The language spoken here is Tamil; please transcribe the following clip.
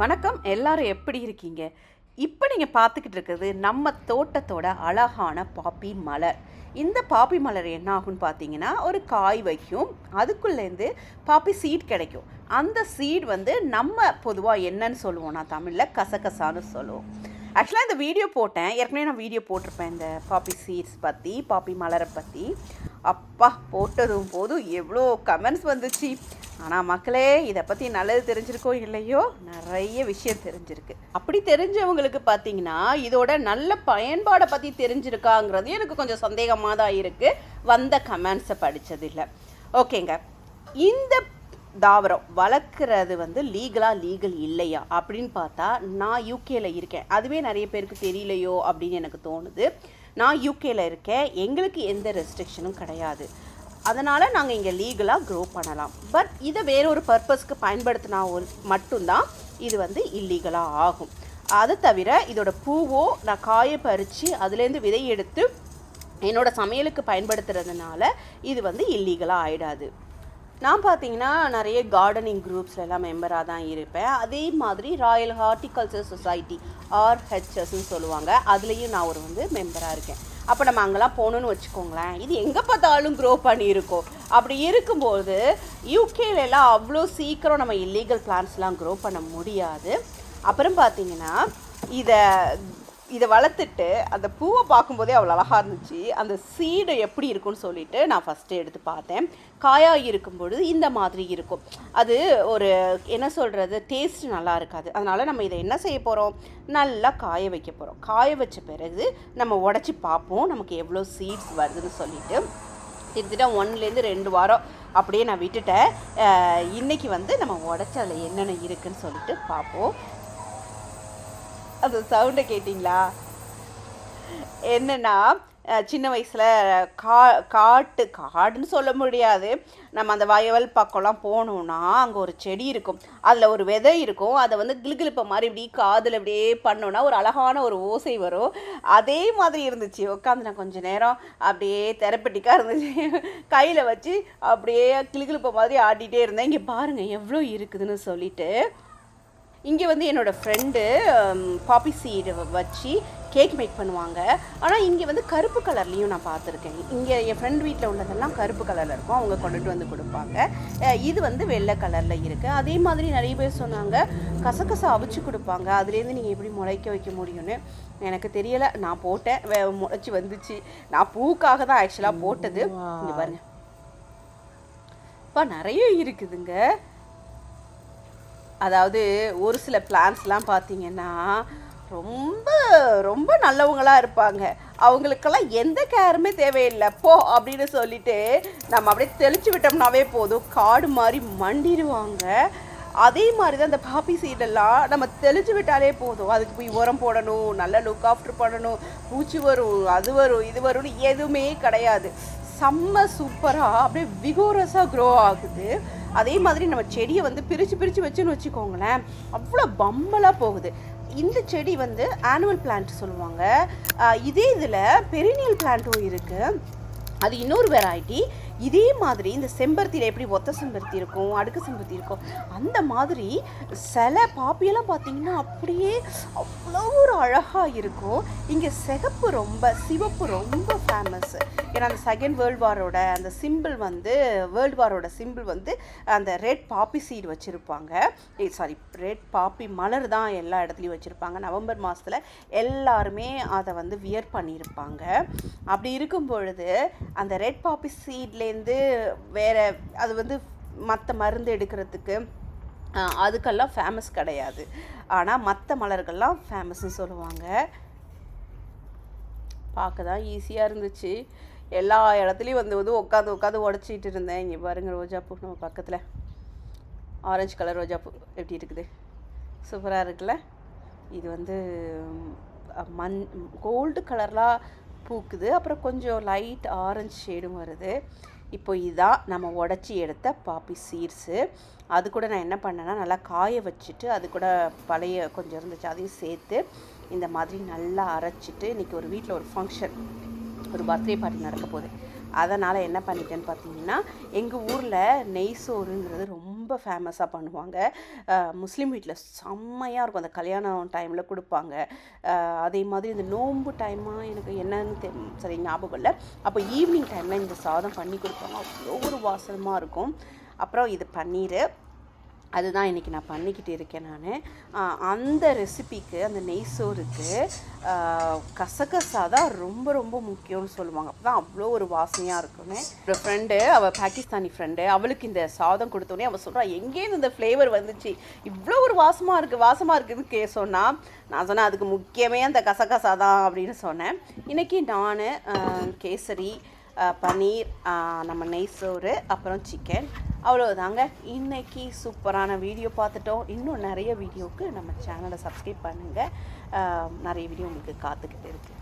வணக்கம். எல்லாரும் எப்படி இருக்கீங்க? இப்போ நீங்கள் பார்த்துக்கிட்டு இருக்கிறது நம்ம தோட்டத்தோட அழகான பாப்பி மலர். இந்த பாப்பி மலர் என்ன ஆகும்னு பார்த்தீங்கன்னா ஒரு காய் வைக்கும். அதுக்குள்ளேருந்து பாப்பி சீட் கிடைக்கும். அந்த சீட் வந்து நம்ம பொதுவாக என்னன்னு சொல்லுவோம். நான் தமிழில் கசகசான்னு சொல்லுவோம். ஆக்சுவலாக இந்த வீடியோ போட்டேன். ஏற்கனவே நான் வீடியோ போட்டிருப்பேன் இந்த பாப்பி சீட்ஸ் பற்றி பாப்பி மலரை பற்றி அப்பா போட்டதும் போதும் எவ்வளோ கமெண்ட்ஸ் வந்துச்சு. ஆனால் மக்களே இதை பற்றி நல்லது தெரிஞ்சிருக்கோ இல்லையோ? நிறைய விஷயம் தெரிஞ்சிருக்கு. அப்படி தெரிஞ்சவங்களுக்கு பார்த்தீங்கன்னா இதோட நல்ல பயன்பாடை பற்றி தெரிஞ்சிருக்காங்கிறது எனக்கு கொஞ்சம் சந்தேகமாக தான் இருக்குது வந்த கமெண்ட்ஸை படித்ததில்லை ஓகேங்க. இந்த தாவரம் வளர்க்குறது வந்து லீகலாக லீகல் இல்லையா? அப்படின்னு பார்த்தா நான் யூகேல இருக்கேன். அதுவே நிறைய பேருக்கு தெரியலையோ அப்படின்னு எனக்கு தோணுது. நான் யூகேல இருக்கேன். எங்களுக்கு எந்த ரெஸ்ட்ரிக்ஷனும் கிடையாது. அதனால் நாங்கள் இங்கே லீகலாக க்ரோ பண்ணலாம். பட் இதை வேறொரு பர்பஸ்க்கு பயன்படுத்தினா ஒரு- மட்டும்தான் இது வந்து இல்லீகலாக ஆகும். அது தவிர இதோட பூவோ நான் காய பறித்து அதுலேருந்து விதை எடுத்து என்னோட சமையலுக்கு பயன்படுத்துறதுனால இது வந்து இல்லீகலாக ஆயிடாது. நான் பார்த்தீங்கன்னா நிறைய கார்டனிங் குரூப்ஸ்ல எல்லாம் மெம்பராக தான் இருப்பேன். அதே மாதிரி ராயல் ஹார்டிகல்ச்சர் சொசைட்டி ஆர்ஹெச்எஸ்ன்னு சொல்லுவாங்க. அதுலேயும் நான் ஒரு வந்து மெம்பராக இருக்கேன். அப்போ நம்ம அங்கெல்லாம் போகணுன்னு வச்சுக்கோங்களேன். இது எங்கே பார்த்தாலும் க்ரோ பண்ணியிருக்கோம். அப்படி இருக்கும்போது யூகேல அவ்வளோ சீக்கிரம் நம்ம இல்லீகல் பிளான்ஸ்லாம் க்ரோ பண்ண முடியாது. அப்புறம் பார்த்தீங்கன்னா இதை இதை வளர்த்துட்டு அந்த பூவை பார்க்கும்போதே அவ்வளோ அழகாக இருந்துச்சு. அந்த சீடு எப்படி இருக்கும்னு சொல்லிட்டு நான் ஃபஸ்ட்டு எடுத்து பார்த்தேன். காயாக இருக்கும் பொழுது இந்த மாதிரி இருக்கும். அது ஒரு என்ன சொல்கிறது டேஸ்ட் நல்லா இருக்காது. அதனால் நம்ம இதை என்ன செய்ய போகிறோம் நல்லா காய வைக்க போகிறோம் காய வச்ச பிறகு நம்ம உடச்சி பார்ப்போம். நமக்கு எவ்வளோ சீட்ஸ் வருதுன்னு சொல்லிட்டு. கிட்டத்தட்ட ஒன்லேருந்து ரெண்டு வாரம் அப்படியே நான் விட்டுட்டேன். இன்றைக்கி வந்து நம்ம உடச்சி அதில் என்னென்ன இருக்குன்னு சொல்லிட்டு பார்ப்போம். அது சவுண்டை கேட்டிங்களா? என்னன்னா சின்ன வயசில் கா காட்டு காடுன்னு சொல்ல முடியாது. நம்ம அந்த வயவல் பக்கம்லாம் போனோம்னா அங்கே ஒரு செடி இருக்கும். அதில் ஒரு விதை இருக்கும். அதை வந்து கிளுகிழுப்ப மாதிரி இப்படி காதில் அப்படியே பண்ணோன்னா ஒரு அழகான ஒரு ஓசை வரும். அதே மாதிரி இருந்துச்சு. உட்காந்து நான் கொஞ்ச நேரம் அப்படியே தெரப்பட்டிக்காக இருந்துச்சு. கையில் வச்சு அப்படியே கிளுகிழுப்ப மாதிரி ஆடிட்டே இருந்தேன். இங்கே பாருங்கள் எவ்வளோ இருக்குதுன்னு சொல்லிட்டு. இங்கே வந்து என்னோடய ஃப்ரெண்டு பாப்பி சீடு வச்சு கேக் மேக் பண்ணுவாங்க. ஆனால் இங்கே வந்து கருப்பு கலர்லேயும் நான் பார்த்துருக்கேன். இங்கே என் ஃப்ரெண்ட் வீட்டில் உள்ளதெல்லாம் கருப்பு கலரில் இருக்கும். அவங்க கொண்டுட்டு வந்து கொடுப்பாங்க. இது வந்து வெள்ளை கலரில் இருக்குது அதே மாதிரி நிறைய பேர் சொன்னாங்க கசகசா அவிச்சு கொடுப்பாங்க. அதுலேருந்து நீங்கள் எப்படி முளைக்க வைக்க முடியும்னு எனக்கு தெரியலை. நான் போட்டேன். முளைச்சி வந்துச்சு. நான் பூக்காக தான் ஆக்சுவலாக போட்டது. இங்கே பாருங்க. அப்பா நிறைய இருக்குதுங்க. அதாவது ஒரு சில பிளான்ஸ்லாம் பார்த்தீங்கன்னா ரொம்ப ரொம்ப நல்லவங்களாக இருப்பாங்க. அவங்களுக்கெல்லாம் எந்த கேருமே தேவையில்லை. போ அப்படின்னு சொல்லிட்டு நம்ம அப்படியே தெளிச்சு விட்டோம்னாவே போதும். காடு மாதிரி மண்டிடுவாங்க. அதே மாதிரி தான் இந்த பாப்பி சீடெல்லாம் நம்ம தெளிச்சு விட்டாலே போதும். அதுக்கு போய் உரம் போடணும் நல்ல லுக் ஆஃப்டர் பண்ணணும். பூச்சி வரும் அது வரும் இது வரும்னு எதுவுமே கிடையாது. செம்ம சூப்பராக அப்படியே விகோரஸாக க்ரோ ஆகுது. அதே மாதிரி நம்ம செடியை வந்து பிரித்து பிரித்து வச்சுன்னு வச்சுக்கோங்களேன் அவ்வளோ பம்பலாக போகுது. இந்த செடி வந்து ஆனுவல் பிளான்ட் சொல்லுவாங்க. இதே இதில் பெரினியல் பிளான்ட்டும் இருக்குது அது இன்னொரு வெரைட்டி இதே மாதிரி இந்த செம்பருத்தியில் எப்படி ஒத்த செம்பருத்தி இருக்கும் அடுக்கு செம்பருத்தி இருக்கும் அந்த மாதிரி சில பாப்பியெல்லாம் பார்த்திங்கன்னா அப்படியே அவ்வளோ ஒரு அழகாக இருக்கும். இங்கே சிகப்பு ரொம்ப சிவப்பு ரொம்ப ஃபேமஸ் ஏன்னா அந்த செகண்ட் வேர்ல்டு வாரோட அந்த சிம்பிள் வந்து வேர்ல்டு வாரோட சிம்பிள் வந்து அந்த ரெட் பாப்பி சீட் வச்சுருப்பாங்க. சாரி ரெட் பாப்பி மலர் தான் எல்லா இடத்துலையும் வச்சுருப்பாங்க. நவம்பர் மாதத்தில் எல்லாருமே அதை வந்து வியர் பண்ணியிருப்பாங்க. அப்படி இருக்கும் பொழுது அந்த ரெட் பாப்பி சீட்லேயே சீட்லேருந்து வேற அது வந்து மற்ற மருந்து எடுக்கிறதுக்கு அதுக்கெல்லாம் ஃபேமஸ் கிடையாது. ஆனால் மற்ற மலர்கள்லாம் ஃபேமஸ்ன்னு சொல்லுவாங்க. பார்க்க தான் ஈஸியாக இருந்துச்சு. எல்லா இடத்துலையும் வந்து வந்து உட்காந்து உட்காந்து உடச்சிட்டு இருந்தேன். இங்கே பாருங்க ரோஜாப்பூ நம்ம பக்கத்தில். ஆரஞ்சு கலர் ரோஜாப்பூ எப்படி இருக்குது? சூப்பராக இருக்குல்ல? இது வந்து மண் கோல்டு கலர்லாம் பூக்குது. அப்புறம் கொஞ்சம் லைட் ஆரஞ்சு ஷேடும் வருது. இப்போ இதான் நம்ம உடச்சி எடுத்த பாப்பி சீட்ஸு அது கூட நான் என்ன பண்ணேன்னா நல்லா காய வச்சுட்டு அது கூட பழைய கொஞ்சம் இருந்துச்சு அதையும் சேர்த்து இந்த மாதிரி நல்லா அரைச்சிட்டு இன்றைக்கி ஒரு வீட்டில் ஒரு ஃபங்க்ஷன் ஒரு பர்த்டே பார்ட்டி நடக்க போகுது. அதனால் என்ன பண்ணிட்டேன்னு பார்த்தீங்கன்னா எங்கள் ஊரில் நெய் சோறுங்கிறது ரொம்ப ரொம்ப ஃபேமஸாக பண்ணுவாங்க. முஸ்லீம் வீட்டில் செம்மையாக இருக்கும். அந்த கல்யாணம் டைமில் கொடுப்பாங்க. அதே மாதிரி இந்த நோன்பு டைமாக எனக்கு என்னன்னு தெ சரி ஞாபகம் இல்லை. அப்போ ஈவினிங் டைமில் இந்த சாதம் பண்ணி கொடுப்பாங்க. அவ்வளோ ஒரு வாசனமாக இருக்கும். அப்புறம் இது பன்னீர். அதுதான் இன்றைக்கி நான் பண்ணிக்கிட்டு இருக்கேன் நான். அந்த ரெசிபிக்கு அந்த நெய் சோறுக்கு கசகசா தான் ரொம்ப ரொம்ப முக்கியம்னு சொல்லுவாங்க. அப்போ தான் அவ்வளோ ஒரு வாசனையாக இருக்குன்னு ஒரு ஃப்ரெண்டு அவள் பாகிஸ்தானி ஃப்ரெண்டு அவளுக்கு இந்த சாதம் கொடுத்தோடனே அவள் சொல்கிறா எங்கேருந்து இந்த ஃப்ளேவர் வந்துச்சு? இவ்வளோ ஒரு வாசமாக இருக்குது வாசமாக இருக்குதுன்னு கே சொன்னால் நான் சொன்னேன் அதுக்கு முக்கியமே அந்த கசகசா தான் அப்படின்னு சொன்னேன். இன்றைக்கி நான் கேசரி பன்னீர் நம்ம நெய் சோறு அப்புறம் சிக்கன் அவ்வளோதாங்க இன்னைக்கு சூப்பரான வீடியோ பார்த்துட்டோம். இன்னும் நிறைய வீடியோவுக்கு நம்ம சேனலை சப்ஸ்கிரைப் பண்ணுங்கள் நிறைய வீடியோ உங்களுக்கு காத்துக்கிட்டு இருக்குது